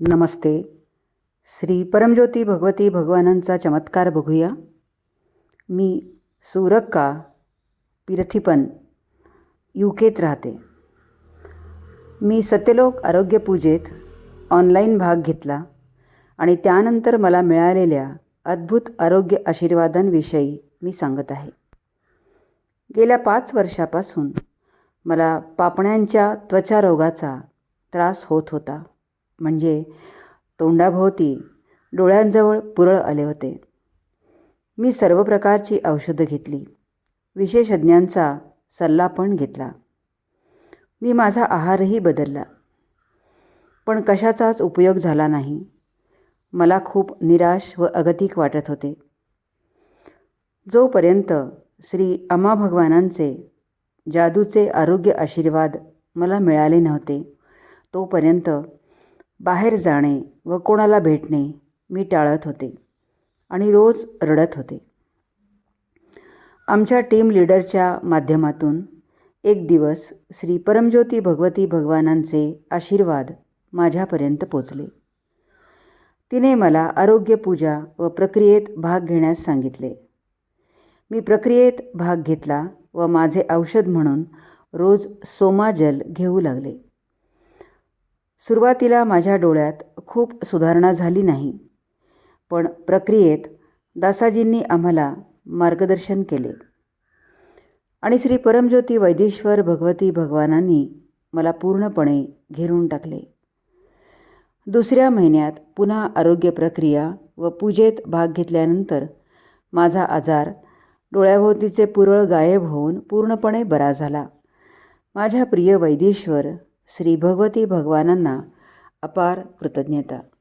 नमस्ते. श्री परमज्योती भगवती भगवानांचा चमत्कार बघूया. मी सुरक्का पिरथिपन यू केत राहते. मी सत्यलोक आरोग्य पूजेत ऑनलाईन भाग घेतला आणि त्यानंतर मला मिळालेल्या अद्भुत आरोग्य आशीर्वादांविषयी मी सांगत आहे. गेल्या पाच वर्षापासून मला पापण्यांच्या त्वचारोगाचा त्रास होत होता. म्हणजे तोंडाभोवती डोळ्यांजवळ पुरळ आले होते. मी सर्व प्रकारची औषधं घेतली. विशेषज्ञांचा सल्ला पण घेतला. मी माझा आहारही बदलला. पण कशाचाच उपयोग झाला नाही. मला खूप निराश व अगतिक वाटत होते. जोपर्यंत श्री अम्मा भगवानांचे जादूचे आरोग्य आशीर्वाद मला मिळाले नव्हते तोपर्यंत बाहेर जाणे व कोणाला भेटणे मी टाळत होते आणि रोज रडत होते. आमच्या टीम लीडरच्या माध्यमातून एक दिवस श्री परमज्योती भगवती भगवानांचे आशीर्वाद माझ्यापर्यंत पोचले. तिने मला आरोग्य पूजा व प्रक्रियेत भाग घेण्यास सांगितले. मी प्रक्रियेत भाग घेतला व माझे औषध म्हणून रोज सोमाजल घेऊ लागले. सुरुवातीला माझ्या डोळ्यात खूप सुधारणा झाली नाही. पण प्रक्रियेत दासाजींनी आम्हाला मार्गदर्शन केले. आणि श्री परमज्योती वैदेश्वर भगवती भगवानांनी मला पूर्णपणे घेरून टाकले. दुसऱ्या महिन्यात पुन्हा आरोग्य प्रक्रिया व पूजेत भाग घेतल्यानंतर माझा आजार डोळ्याभोवतीचे पुरळ गायब होऊन पूर्णपणे बरा झाला. माझ्या प्रिय वैदेश्वर श्री भगवती भगवानांना अपार कृतज्ञता.